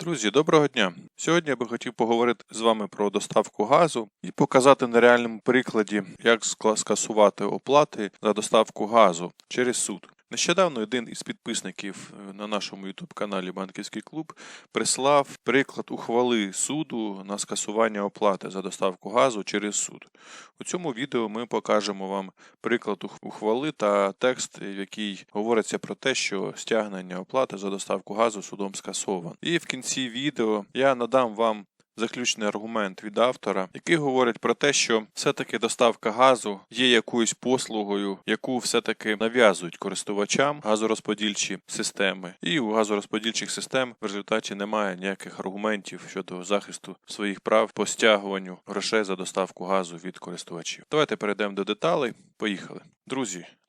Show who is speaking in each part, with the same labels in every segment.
Speaker 1: Друзі, доброго дня! Сьогодні я би хотів поговорити з вами про доставку газу і показати на реальному прикладі, як скасувати оплати за доставку газу через суд. Нещодавно один із підписників е, на нашому youtube каналі Банківський клуб прислав приклад ухвали суду на скасування оплати за доставку газу через суд. У цьому відео ми покажемо вам приклад ухвали та текст, в який говориться про те, що стягнення оплати за доставку газу судом скасовано. І в кінці відео я надам вам заключний аргумент від автора, який говорить про те, що все-таки доставка газу є якоюсь послугою, яку все-таки нав'язують користувачам газорозподільчі системи, і у газорозподільчих систем в результаті немає ніяких аргументів щодо захисту своїх прав по стягуванню грошей за доставку газу від користувачів. Давайте перейдемо до деталей. Поїхали, друзі.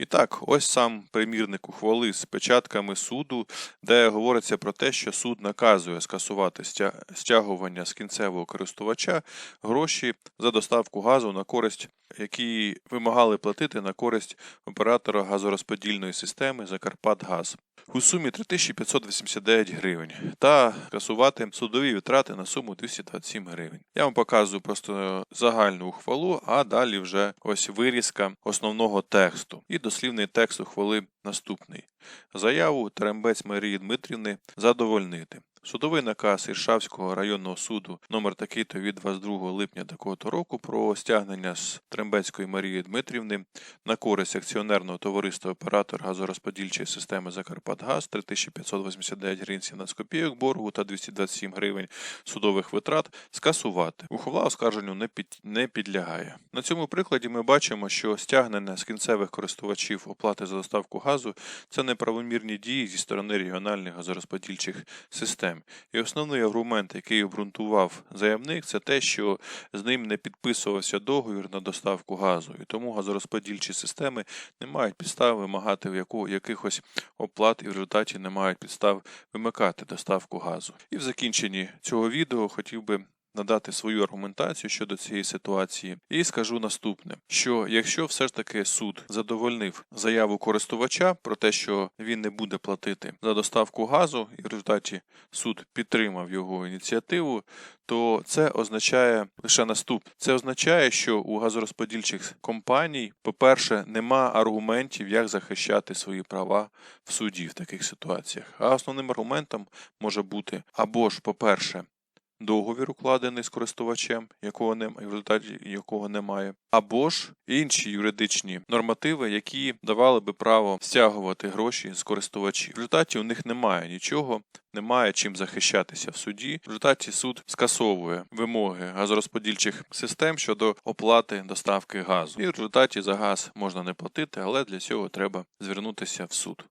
Speaker 1: І так, ось сам примірник ухвали з печатками суду, де говориться про те, що суд наказує скасувати стя- стягування з кінцевого користувача гроші за доставку газу на користь, які вимагали платити на користь оператора газорозподільної системи Закарпатгаз у сумі 3589 гривень та касувати судові витрати на суму 227 гривень. Я вам показую просто загальну ухвалу, а далі вже ось вирізка основного тексту. І дослівний текст ухвали наступний. Заяву Терембець Марії Дмитрівни задовольнити. Судовий наказ Іршавського районного суду номер такий-то від 22 липня такого-то року про стягнення з Трембецької Марії Дмитрівни на користь акціонерного товариства оператор газорозподільчої системи Закарпатгаз 3589 гривень 17 копійок боргу та 227 гривень судових витрат скасувати. Ухвала оскарженню не, під, не підлягає. На цьому прикладі ми бачимо, що стягнення з кінцевих користувачів оплати за доставку газу це неправомірні дії зі сторони регіональних газорозподільчих систем. І основний аргумент, який обґрунтував заявник, це те, що з ним не підписувався договір на доставку газу, і тому газорозподільчі системи не мають підстав вимагати в яку, якихось оплат і в результаті не мають підстав вимикати доставку газу. І в закінченні цього відео хотів би надати свою аргументацію щодо цієї ситуації, і скажу наступне: що якщо все ж таки суд задовольнив заяву користувача про те, що він не буде платити за доставку газу, і в результаті суд підтримав його ініціативу, то це означає лише наступне: це означає, що у газорозподільчих компаній, по-перше, нема аргументів, як захищати свої права в суді в таких ситуаціях. А основним аргументом може бути або ж, по-перше, договір укладений з користувачем, якого не в результаті якого немає, або ж інші юридичні нормативи, які давали би право стягувати гроші з користувачів. В результаті у них немає нічого. Немає чим захищатися в суді. В результаті суд скасовує вимоги газорозподільчих систем щодо оплати доставки газу. І в результаті за газ можна не платити, але для цього треба звернутися в суд.